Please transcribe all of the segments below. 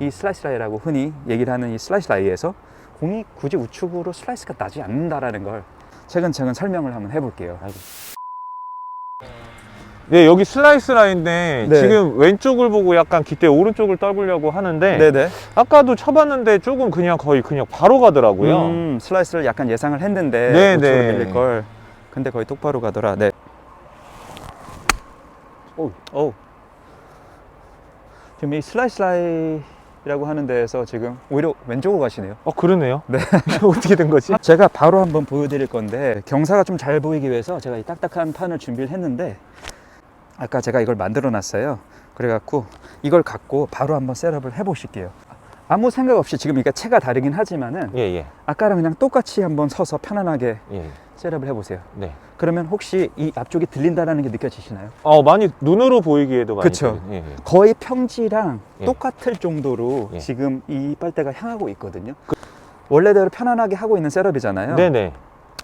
이 슬라이스 라이라고 흔히 얘기를 하는 이 슬라이스 라이에서 공이 굳이 우측으로 슬라이스가 나지 않는다라는 걸 차근차근 설명을 한번 해볼게요. 네, 여기 슬라이스 라인인데 네. 지금 왼쪽을 보고 약간 기대 오른쪽을 떠보려고 하는데 네네. 아까도 쳐봤는데 조금 그냥 거의 그냥 바로 가더라고요. 음, 슬라이스를 약간 예상을 했는데 네, 우측으로 네. 밀릴 걸. 근데 거의 똑바로 가더라. 네. 오, 오. 지금 이 슬라이스 라 이라고 하는 데에서 지금 오히려 왼쪽으로 가시네요. 어 그러네요. 네. 어떻게 된 거지? 제가 바로 한번 보여드릴 건데 경사가 좀 잘 보이기 위해서 제가 이 딱딱한 판을 준비를 했는데 아까 제가 이걸 만들어 놨어요 그래갖고 이걸 갖고 바로 한번 셋업을 해 보실게요 아무 생각 없이 지금 이게 채가 다르긴 하지만은 예, 예, 아까랑 그냥 똑같이 한번 서서 편안하게 예. 셋업을 해보세요 네. 그러면 혹시 이 앞쪽이 들린다는 게 느껴지시나요? 어 많이 눈으로 보이기에도 많이. 그쵸. 들리- 예, 예. 거의 평지랑 예. 똑같을 정도로 예. 지금 이 빨대가 향하고 있거든요 원래대로 편안하게 하고 있는 셋업이잖아요 네네.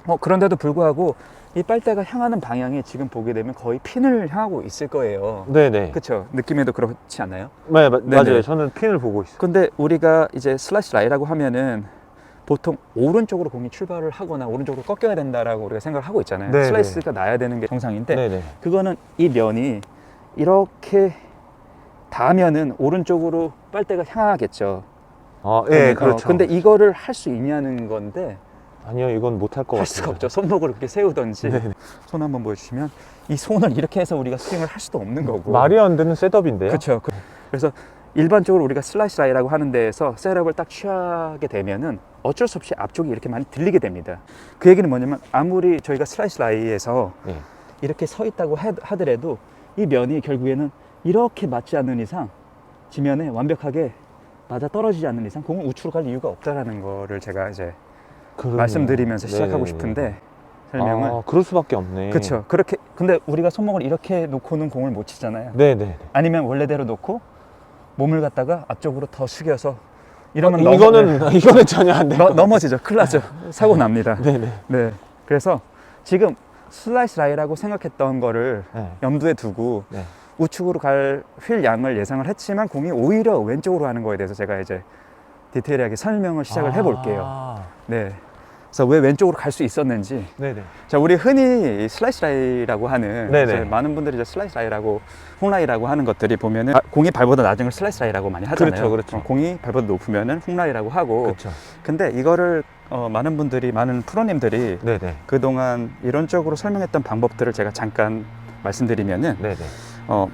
어, 그런데도 불구하고 이 빨대가 향하는 방향이 지금 보게 되면 거의 핀을 향하고 있을 거예요. 네네. 그렇죠. 느낌에도 그렇지 않아요? 네, 마- 네네. 맞아요. 저는 핀을 보고 있어요. 근데 우리가 이제 슬라이스 라이라고 하면은 보통 오른쪽으로 공이 출발을 하거나 오른쪽으로 꺾여야 된다라고 우리가 생각을 하고 있잖아요. 네네. 슬라이스가 나야 되는 게 정상인데 네네. 그거는 이 면이 이렇게 닿으면은 오른쪽으로 빨대가 향하겠죠. 아, 예, 그러면, 그렇죠. 어, 근데 이거를 할 수 있냐는 건데 아니요, 이건 못할 것 같아요. 할 수가 없죠. 손목을 그렇게 세우든지 네네. 손 한번 보여주시면 이 손을 이렇게 해서 우리가 스윙을 할 수도 없는 거고 말이 안 되는 셋업인데요. 그렇죠. 그- 그래서 일반적으로 우리가 슬라이스 라이라고 하는 데에서 셋업을 딱 취하게 되면은 어쩔 수 없이 앞쪽이 이렇게 많이 들리게 됩니다. 그 얘기는 뭐냐면 아무리 저희가 슬라이스 라이에서 예. 이렇게 서 있다고 하- 하더라도 이 면이 결국에는 이렇게 맞지 않는 이상 지면에 완벽하게 맞아 떨어지지 않는 이상 공은 우측으로 갈 이유가 없다라는 거를 제가 이제 그러네요. 말씀드리면서 시작하고 네네네. 싶은데 설명을 아, 그럴 수밖에 없네. 그렇죠. 그렇게 근데 우리가 손목을 이렇게 놓고는 공을 못 치잖아요. 네 네. 아니면 원래대로 놓고 몸을 갖다가 앞쪽으로 더 숙여서 이러면 아, 넘어- 이거는 이거는 전혀 안 네. 너, 넘어지죠. 큰일 나죠. 사고 납니다. 네 네. 네. 그래서 지금 슬라이스 라이라고 생각했던 거를 네. 염두에 두고 네. 우측으로 갈 휠 양을 예상을 했지만 공이 오히려 왼쪽으로 가는 거에 대해서 제가 이제 디테일하게 설명을 시작을 해볼게요. 아, 네. 그래서 왜 왼쪽으로 갈 수 있었는지 네네. 자, 우리 흔히 이 슬라이스 라이라고 하는 네네. 이제 많은 분들이 이제 슬라이스 라이라고 훅라이라고 하는 것들이 보면은 아, 공이 발보다 낮은 걸 슬라이스 라이라고 많이 하잖아요. 그렇죠, 그렇죠. 어, 공이 발보다 높으면은 훅라이라고 하고 그렇죠. 근데 이거를 어, 많은 분들이 많은 프로님들이 네네. 그동안 이론적으로 설명했던 방법들을 제가 잠깐 말씀드리면은 네네. 어,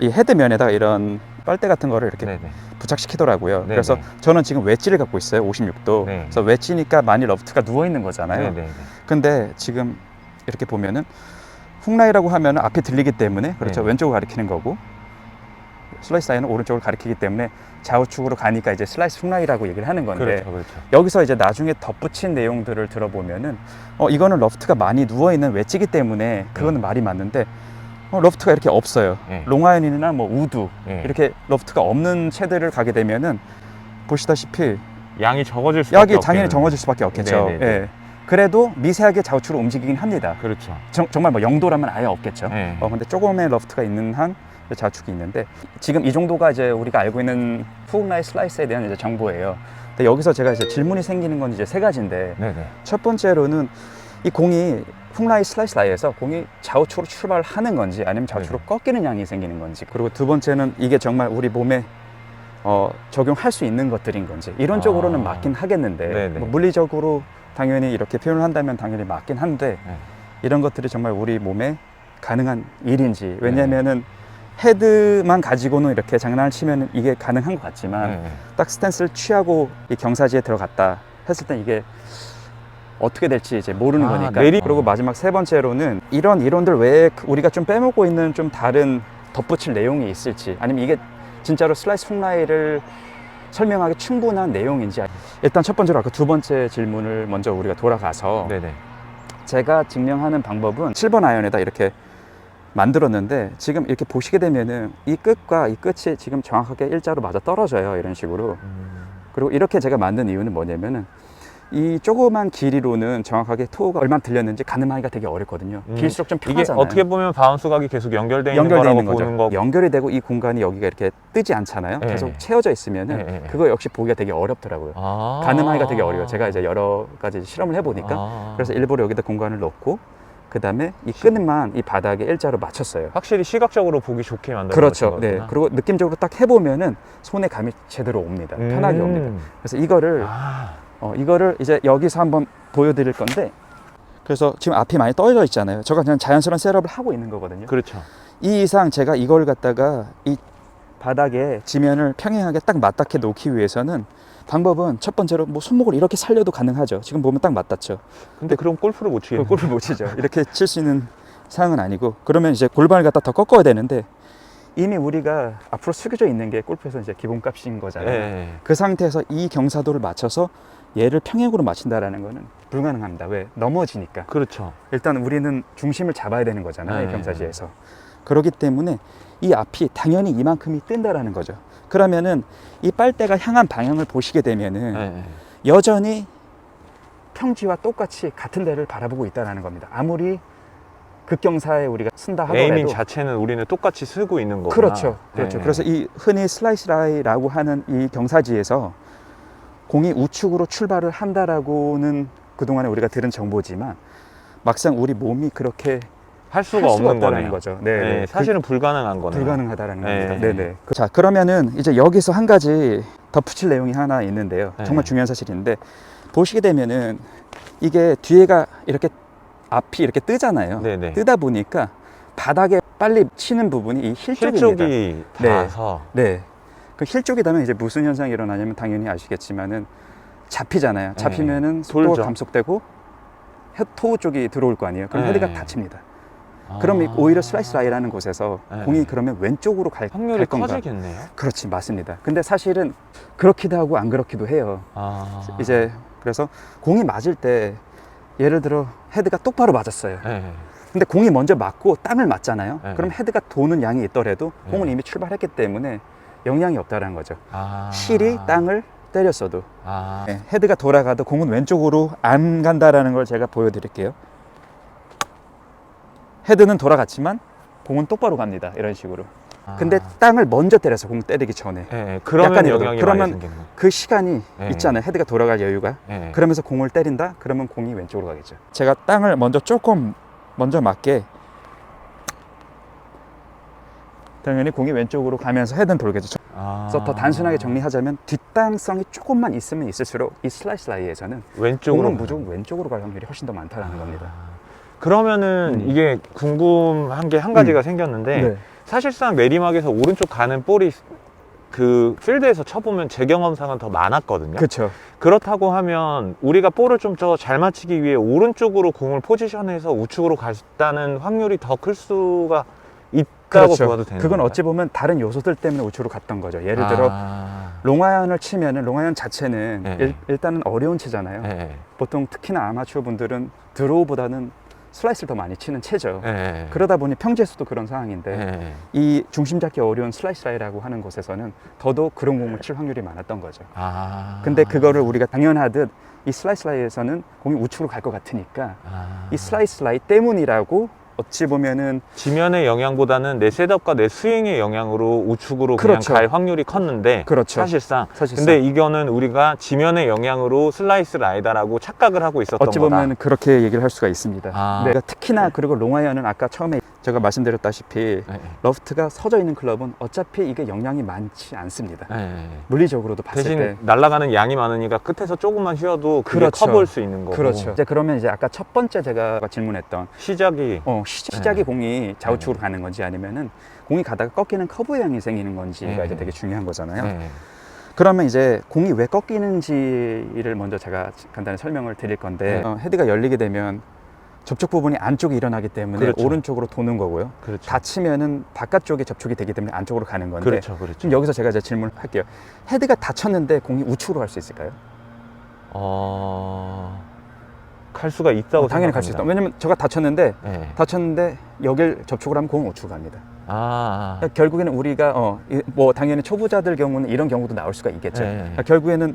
이 헤드면에다가 이런 빨대 같은 거를 이렇게 네네. 부착시키더라고요. 네네. 그래서 저는 지금 웨지를 갖고 있어요. 56도. 네. 그래서 웨지니까 많이 러프트가 누워 있는 거잖아요. 네네. 근데 지금 이렇게 보면은 훅라이라고 하면 앞에 들리기 때문에 그렇죠 네. 왼쪽을 가리키는 거고 슬라이스 라인은 오른쪽을 가리키기 때문에 좌우측으로 가니까 이제 슬라이스 훅라이라고 얘기를 하는 건데 그렇죠. 그렇죠. 여기서 이제 나중에 덧붙인 내용들을 들어보면은 어 이거는 러프트가 많이 누워 있는 웨지기 때문에 그거는 말이 맞는데 어, 러프트가 이렇게 없어요 네. 롱아이언이나 뭐 우드 네. 이렇게 러프트가 없는 채들을 가게 되면은 보시다시피 양이 적어질 수밖에 약이 당연히 없겠네요. 정해질 수밖에 없겠죠. 네네네. 예. 그래도 미세하게 좌우측으로 움직이긴 합니다. 그렇죠. 정, 정말 뭐 0도라면 아예 없겠죠. 네. 어, 근데 조금의 러프트가 있는 한 좌측이 있는데 지금 이 정도가 이제 우리가 알고 있는 훅라이 슬라이스에 대한 이제 정보예요. 근데 여기서 제가 이제 질문이 생기는 건 이제 세 가지인데 네네. 첫 번째로는 이 공이 훅라이 슬라이스 라이에서 공이 좌우측으로 출발하는 건지 아니면 좌우측으로 네. 꺾이는 양이 생기는 건지 그리고 두 번째는 이게 정말 우리 몸에 어, 적용할 수 있는 것들인 건지 이론적으로는 아. 맞긴 하겠는데 네네. 뭐 물리적으로 당연히 이렇게 표현을 한다면 당연히 맞긴 한데 네. 이런 것들이 정말 우리 몸에 가능한 일인지 왜냐면은 헤드만 가지고는 이렇게 장난을 치면 이게 가능한 것 같지만. 딱 스탠스를 취하고 이 경사지에 들어갔다 했을 땐 이게 어떻게 될지 이제 모르는 아, 거니까. 내리- 그리고 마지막 세 번째로는 이런 이론들 외에 그 우리가 좀 빼먹고 있는 좀 다른 덧붙일 내용이 있을지 아니면 이게 진짜로 슬라이스 훅라이를 설명하기 충분한 내용인지 일단 첫 번째로 아까 두 번째 질문을 먼저 우리가 돌아가서 네네. 제가 증명하는 방법은 7번 아이언에다 이렇게 만들었는데 지금 이렇게 보시게 되면은 이 끝과 이 끝이 지금 정확하게 일자로 맞아 떨어져요 이런 식으로 음, 그리고 이렇게 제가 만든 이유는 뭐냐면은 이 조그만 길이로는 정확하게 토가 얼마 들렸는지 가늠하기가 되게 어렵거든요. 음. 길수록 좀 이게 편하잖아요. 어떻게 보면 바운스 각이 계속 연결돼 있는 연결되어 거라고 있는 거죠. 보는 거고. 연결이 되고 이 공간이 여기가 이렇게 뜨지 않잖아요. 네. 계속 채워져 있으면은 네, 네, 네. 그거 역시 보기가 되게 어렵더라고요. 아. 가늠하기가 되게 어려워요. 제가 이제 여러 가지 실험을 해보니까 아. 그래서 일부러 여기다 공간을 넣고 그 다음에 이 끈만 이 바닥에 일자로 맞췄어요. 확실히 시각적으로 보기 좋게 만든 그렇죠. 네. 그리고 느낌적으로 딱 해보면은 손에 감이 제대로 옵니다. 편하게 옵니다. 그래서 이거를 음. 아, 어, 이거를 이제 여기서 한번 보여드릴 건데 그래서 지금 앞이 많이 떨어져 있잖아요. 제가 그냥 자연스러운 셋업을 하고 있는 거거든요. 그렇죠. 이 이상 제가 이걸 갖다가 이 바닥에 지면을 평행하게 딱 맞닿게 놓기 위해서는 방법은 첫 번째로 뭐 손목을 이렇게 살려도 가능하죠. 지금 보면 딱 맞닿죠. 근데 그럼 골프를 못 치겠네. 골을 못 치죠. 이렇게 칠 수 있는 상황은 아니고 그러면 이제 골반을 갖다 더 꺾어야 되는데 이미 우리가 앞으로 숙여져 있는 게 골프에서 이제 기본값인 거잖아요. 예. 그 상태에서 이 경사도를 맞춰서 얘를 평행으로 맞춘다라는 거는 불가능합니다. 왜? 넘어지니까. 그렇죠. 일단 우리는 중심을 잡아야 되는 거잖아요. 네. 이 경사지에서. 그렇기 때문에 이 앞이 당연히 이만큼이 뜬다라는 거죠. 그러면은 이 빨대가 향한 방향을 보시게 되면은 예. 여전히 평지와 똑같이 같은 데를 바라보고 있다라는 겁니다. 아무리 극경사에 우리가 쓴다 하더라도 에이밍 자체는 우리는 똑같이 쓰고 있는 거구나. 그렇죠. 그렇죠. 예. 그래서 이 흔히 슬라이스 라이라고 하는 이 경사지에서 공이 우측으로 출발을 한다라고는 그동안에 우리가 들은 정보지만 막상 우리 몸이 그렇게 할 수가, 할 수가 없는 거네요. 거죠. 네, 네, 네. 사실은 불가능한 그, 거네요. 불가능하다라는 네. 겁니다. 네, 네. 자, 그러면은 이제 여기서 한 가지 덧붙일 내용이 하나 있는데요. 네. 정말 중요한 사실인데 보시게 되면은 이게 뒤에가 이렇게 앞이 이렇게 뜨잖아요. 네네. 뜨다 보니까 바닥에 빨리 치는 부분이 이힐실 쪽입니다. 쪽이 네. 닿아서 네. 그 힐 쪽이 닿으면 이제 무슨 현상이 일어나냐면 당연히 아시겠지만은 잡히잖아요. 잡히면은 속도가 네. 돌죠. 감속되고 헤- 토우 쪽이 들어올 거 아니에요. 그럼 네. 헤드가 닫힙니다. 아. 그럼 이- 오히려 슬라이스 라이라는 곳에서 네. 공이 그러면 왼쪽으로 갈, 확률이 갈 건가? 커지겠네요. 그렇지 맞습니다. 근데 사실은 그렇기도 하고 안 그렇기도 해요. 아. 이제 그래서 공이 맞을 때 예를 들어 헤드가 똑바로 맞았어요. 네. 근데 공이 먼저 맞고 땅을 맞잖아요. 네. 그럼 헤드가 도는 양이 있더라도 공은 네. 이미 출발했기 때문에 영향이 없다는 거죠. 아. 실이 땅을 때렸어도 아. 네, 헤드가 돌아가도 공은 왼쪽으로 안 간다라는 걸 제가 보여드릴게요. 헤드는 돌아갔지만 공은 똑바로 갑니다. 이런 식으로. 근데 아. 땅을 먼저 때려서 공 때리기 전에 예, 예. 그러면 약간이라도. 영향이 그러면 생기는. 그 시간이 네. 있잖아요. 헤드가 돌아갈 여유가. 예. 그러면서 공을 때린다? 그러면 공이 왼쪽으로 가겠죠. 제가 땅을 먼저 조금 먼저 맞게 당연히 공이 왼쪽으로 가면서 헤드는 돌겠죠. 아. 그래서 더 단순하게 정리하자면 뒷땅성이 조금만 있으면 있을수록 이 슬라이스 라이에서는 왼쪽으로 공은 무조건 왼쪽으로 갈 확률이 훨씬 더 많다는 겁니다. 그러면은 음. 이게 궁금한 게 한 가지가 생겼는데 네. 사실상 내리막에서 오른쪽 가는 볼이 그 필드에서 쳐보면 제 경험상은 더 많았거든요. 그렇죠. 그렇다고 하면 우리가 볼을 좀 더 잘 맞히기 위해 오른쪽으로 공을 포지션해서 우측으로 갔다는 확률이 더 클 수가 있 다고 보아도 되는 그건? 어찌 보면 다른 요소들 때문에 우측으로 갔던 거죠. 예를 들어 아. 롱아이언을 치면은 롱아이언 자체는 네. 일, 일단은 어려운 채잖아요. 예, 예. 보통 특히나 아마추어 분들은 드로우보다는 슬라이스를 더 많이 치는 채죠. 예, 예. 그러다 보니 평지에서도 그런 상황인데 예, 예. 이 중심 잡기 어려운 슬라이스 라이라고 하는 곳에서는 더더욱 그런 공을 칠 확률이 많았던 거죠. 아. 근데 그거를 우리가 당연하듯 이 슬라이스 라이에서는 공이 우측으로 갈 것 같으니까 아. 이 슬라이스 라이 때문이라고 어찌 보면은 지면의 영향보다는 내 셋업과 내 스윙의 영향으로 우측으로 그렇죠. 그냥 갈 확률이 컸는데 그렇죠. 사실상 사실상 근데 이거는 우리가 지면의 영향으로 슬라이스 라이다라고 착각을 하고 있었던 어찌 거다. 보면 그렇게 얘기를 할 수가 있습니다. 아. 네, 특히나 그리고 롱아이언은 아까 처음에 제가 말씀드렸다시피 예, 예. 러프트가 서져 있는 클럽은 어차피 이게 영향이 많지 않습니다. 예, 예. 물리적으로도 봤을 대신 때 날아가는 양이 많으니까 끝에서 조금만 쉬어도 그게 그렇죠. 커볼 수 있는 거고 그렇죠. 이제 그러면 이제 아까 첫 번째 제가 질문했던 시작이 어, 시, 시작이 네. 공이 좌우측으로 가는 건지 아니면은 공이 가다가 꺾이는 커브 양이 생기는 건지가 네. 이제 되게 중요한 거잖아요. 예, 예. 그러면 이제 공이 왜 꺾이는지를 먼저 제가 간단히 설명을 드릴 건데 네. 어, 헤드가 열리게 되면 접촉 부분이 안쪽에 일어나기 때문에 그렇죠. 오른쪽으로 도는 거고요. 그렇죠. 닫히면은 바깥쪽에 접촉이 되기 때문에 안쪽으로 가는 건데 그렇죠, 그렇죠. 지금 여기서 제가 이제 질문할게요. 헤드가 닫혔는데 공이 우측으로 갈 수 있을까요? 어... 갈 수가 있다고 어, 당연히 갈 수 있다. 왜냐면 제가 닫혔는데 예. 닫혔는데 여길 접촉을 하면 공은 우측으로 갑니다. 아, 아. 그러니까 결국에는 우리가 어, 이- 뭐 당연히 초보자들 경우는 이런 경우도 나올 수가 있겠죠. 예, 예. 그러니까 결국에는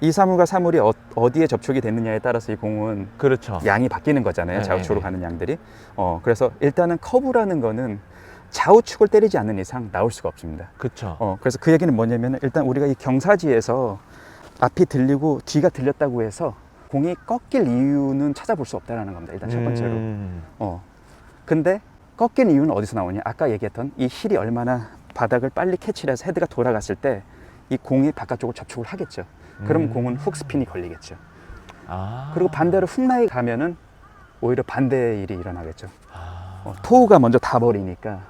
이 사물과 사물이 어, 어디에 접촉이 됐느냐에 따라서 이 공은 그렇죠. 양이 바뀌는 거잖아요. 네, 좌우측으로 네. 가는 양들이. 어, 그래서 일단은 커브라는 거는 좌우측을 때리지 않는 이상 나올 수가 없습니다. 그렇죠. 어, 그래서 그 얘기는 뭐냐면 일단 우리가 이 경사지에서 앞이 들리고 뒤가 들렸다고 해서 공이 꺾일 이유는 찾아볼 수 없다는 겁니다. 일단 첫 번째로. 음, 어. 근데 꺾인 이유는 어디서 나오냐? 아까 얘기했던 이 힐이 얼마나 바닥을 빨리 캐치를 해서 헤드가 돌아갔을 때 이 공이 바깥쪽으로 접촉을 하겠죠. 그럼 음. 공은 훅 스핀이 걸리겠죠. 아. 그리고 반대로 훅라이 가면은 오히려 반대의 일이 일어나겠죠. 아. 어, 토우가 먼저 다 버리니까.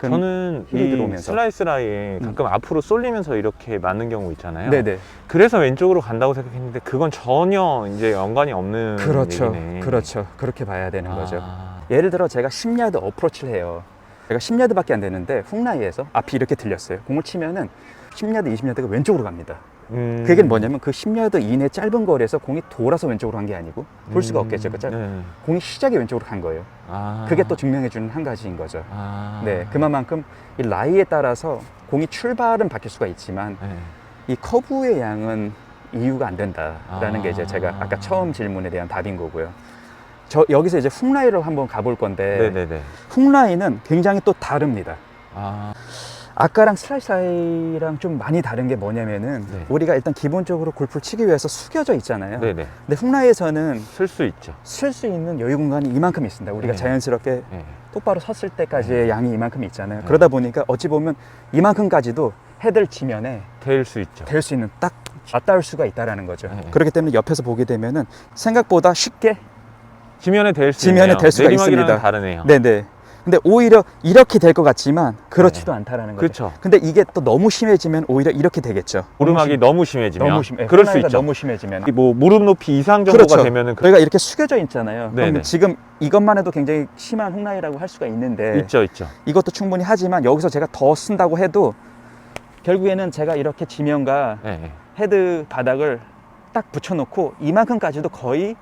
저는 이 들어오면서. 슬라이스 라인 음. 가끔 앞으로 쏠리면서 이렇게 맞는 경우 있잖아요. 네네. 그래서 왼쪽으로 간다고 생각했는데 그건 전혀 이제 연관이 없는 그렇죠. 얘기네. 그렇죠. 그렇게 봐야 되는 거죠. 아. 예를 들어 제가 10야드 어프로치를 해요. 제가 10야드밖에 안 되는데 훅라이에서 앞이 이렇게 들렸어요. 공을 치면은 10야드, 20야드가 왼쪽으로 갑니다. 음. 그 얘기는 뭐냐면 그 10야드 이내 짧은 거리에서 공이 돌아서 왼쪽으로 간 게 아니고 볼 수가 음. 없겠죠. 그 짧... 네. 공이 시작이 왼쪽으로 간 거예요. 아. 그게 또 증명해 주는 한 가지인 거죠. 아. 네, 그만큼 이 라이에 따라서 공이 출발은 바뀔 수가 있지만 네. 이 커브의 양은 이유가 안 된다라는 게 이제 제가 아까 아. 처음 질문에 대한 답인 거고요. 저 여기서 이제 훅라이를 한번 가볼 건데 네네네. 훅라이는 굉장히 또 다릅니다. 아. 아까랑 슬라이스 라이랑 좀 많이 다른 게 뭐냐면은 네. 우리가 일단 기본적으로 골프를 치기 위해서 숙여져 있잖아요. 네네. 근데 훅라이에서는 쓸 수 있죠. 쓸 수 있는 여유 공간이 이만큼 있습니다. 우리가 네. 자연스럽게 네. 똑바로 섰을 때까지의 양이 이만큼 있잖아요. 네. 그러다 보니까 어찌 보면 이만큼까지도 헤드를 지면에 될수 있죠. 될수 있는 딱 맞닿을 수가 있다라는 거죠. 네. 그렇기 때문에 옆에서 보게 되면은 생각보다 쉽게 지면에 될수 지면에 있네요. 될 수가 있습니다. 다르네요. 네네. 근데 오히려 이렇게 될 것 같지만 그렇지도 않다라는 거죠. 그렇죠. 근데 이게 또 너무 심해지면 오히려 이렇게 되겠죠. 오르막이 너무 심해지면 너무 심, 예, 그럴 수 있죠. 너무 심해지면. 이뭐 무릎 높이 이상 정도가 그렇죠. 되면은 그... 저희가 이렇게 숙여져 있잖아요. 네네. 그럼 지금 이것만 해도 굉장히 심한 훅라이라고 할 수가 있는데 있죠, 있죠. 이것도 충분히 하지만 여기서 제가 더 쓴다고 해도 결국에는 제가 이렇게 지면과 네, 네. 헤드 바닥을 딱 붙여놓고 이만큼까지도 거의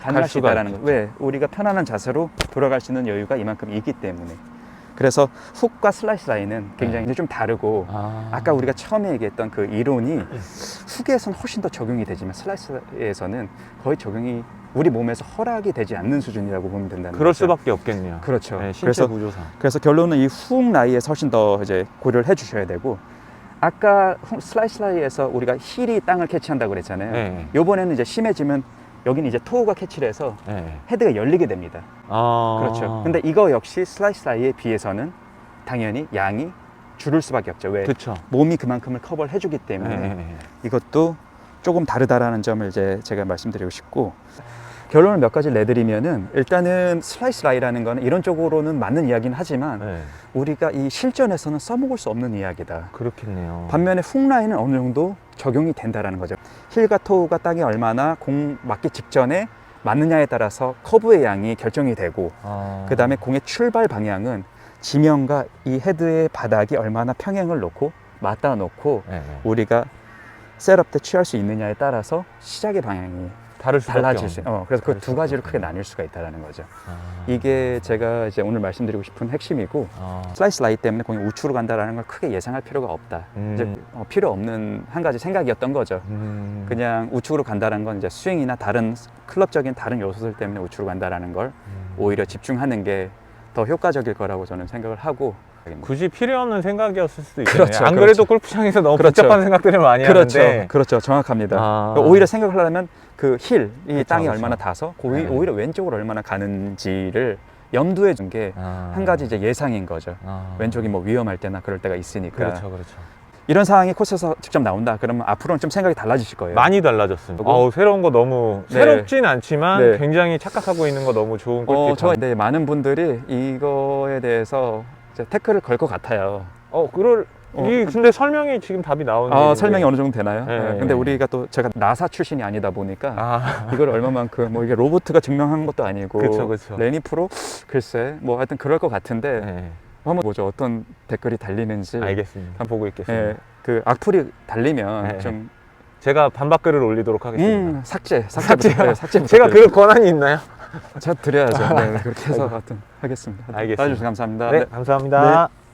가능할 갈수 있다라는 거. 왜? 우리가 편안한 자세로 돌아갈 수 있는 여유가 이만큼 있기 때문에. 그래서 훅과 슬라이스 라인은 굉장히 네. 좀 다르고 아. 아까 우리가 처음에 얘기했던 그 이론이 훅에서는 훨씬 더 적용이 되지만 슬라이스에서는 거의 적용이 우리 몸에서 허락이 되지 않는 수준이라고 보면 된다는 그럴 거죠. 수밖에 없겠네요. 그렇죠. 네, 신체 그래서 구조상. 그래서 결론은 이훅 라이에서 훨씬 더 이제 고려를 해주셔야 되고 아까 훅- 슬라이스 라이에서 우리가 힐이 땅을 캐치한다고 그랬잖아요. 네. 요번에는 이제 심해지면 여기는 이제 토우가 캐치를 해서 네. 헤드가 열리게 됩니다. 아. 그렇죠. 근데 이거 역시 슬라이스 라이에 비해서는 당연히 양이 줄을 수밖에 없죠. 왜? 그렇죠. 몸이 그만큼을 커버를 해주기 때문에 네, 네. 이것도 조금 다르다라는 점을 이제 제가 말씀드리고 싶고 결론을 몇 가지 내드리면은 일단은 슬라이스 라이라는 거는 이론적으로는 맞는 이야기는 하지만 네. 우리가 이 실전에서는 써먹을 수 없는 이야기다. 그렇겠네요. 반면에 훅 라인은 어느 정도 적용이 된다라는 거죠. 힐과 토우가 땅에 얼마나 공 맞기 직전에 맞느냐에 따라서 커브의 양이 결정이 되고 아. 그 다음에 공의 출발 방향은 지면과 이 헤드의 바닥이 얼마나 평행을 놓고 맞닿아 놓고 네, 네. 우리가 셋업 때 취할 수 있느냐에 따라서 시작의 방향이 다를 달라질 수. 어, 그래서 그 두 가지로 크게. 나뉠 수가 있다라는 거죠. 아. 이게 제가 이제 오늘 말씀드리고 싶은 핵심이고 아. 슬라이스 라이 때문에 공이 우측으로 간다라는 걸 크게 예상할 필요가 없다. 음. 이제 어, 필요 없는 한 가지 생각이었던 거죠. 음. 그냥 우측으로 간다는 건 이제 스윙이나 다른 클럽적인 다른 요소들 때문에 우측으로 간다라는 걸 음. 오히려 집중하는 게 더 효과적일 거라고 저는 생각을 하고 굳이 필요 없는 생각이었을 수도 있겠네요. 그렇죠, 안 그렇죠. 그래도 골프장에서 너무 그렇죠. 복잡한 생각들을 많이 그렇죠, 하는데 그렇죠, 정확합니다. 아. 오히려 생각을 하려면 그 힐, 이 그렇죠, 땅이 그렇죠. 얼마나 닿아서 고이- 네. 오히려 왼쪽으로 얼마나 가는지를 염두에 둔 게 한 아. 가지 이제 예상인 거죠. 아. 왼쪽이 뭐 위험할 때나 그럴 때가 있으니까 그렇죠, 그렇죠. 이런 상황이 코스에서 직접 나온다. 그러면 앞으로는 좀 생각이 달라지실 거예요. 많이 달라졌습니다. 어우, 새로운 거 너무 네. 새롭진 않지만 네. 굉장히 착각하고 있는 거 너무 좋은 골프. 어, 저 네, 많은 분들이 이거에 대해서 태클을 걸 것 같아요. 어, 그럴 어, 이 근데 설명이 지금 답이 나오는 아. 설명이 어느 정도 되나요? 네. 네, 근데 우리가 또 제가 나사 출신이 아니다 보니까 아, 이걸 얼마만큼 뭐 이게 로보트가 증명한 것도 아니고 그쵸, 그쵸. 레니 프로 글쎄 뭐 하여튼 그럴 것 같은데 네. 한번 보죠 어떤 댓글이 달리는지 알겠습니다. 한번 보고 있겠습니다. 예, 그 악플이 달리면 네. 좀 제가 반박글을 올리도록 하겠습니다. 음, 삭제 삭제 삭제요? 부탁드려요. 삭제 제가. 그 권한이 있나요? 제가 드려야죠 네, 그렇게 해서 하여튼 하겠습니다 알겠습니다. 나와주셔서 감사합니다 네, 감사합니다. 네.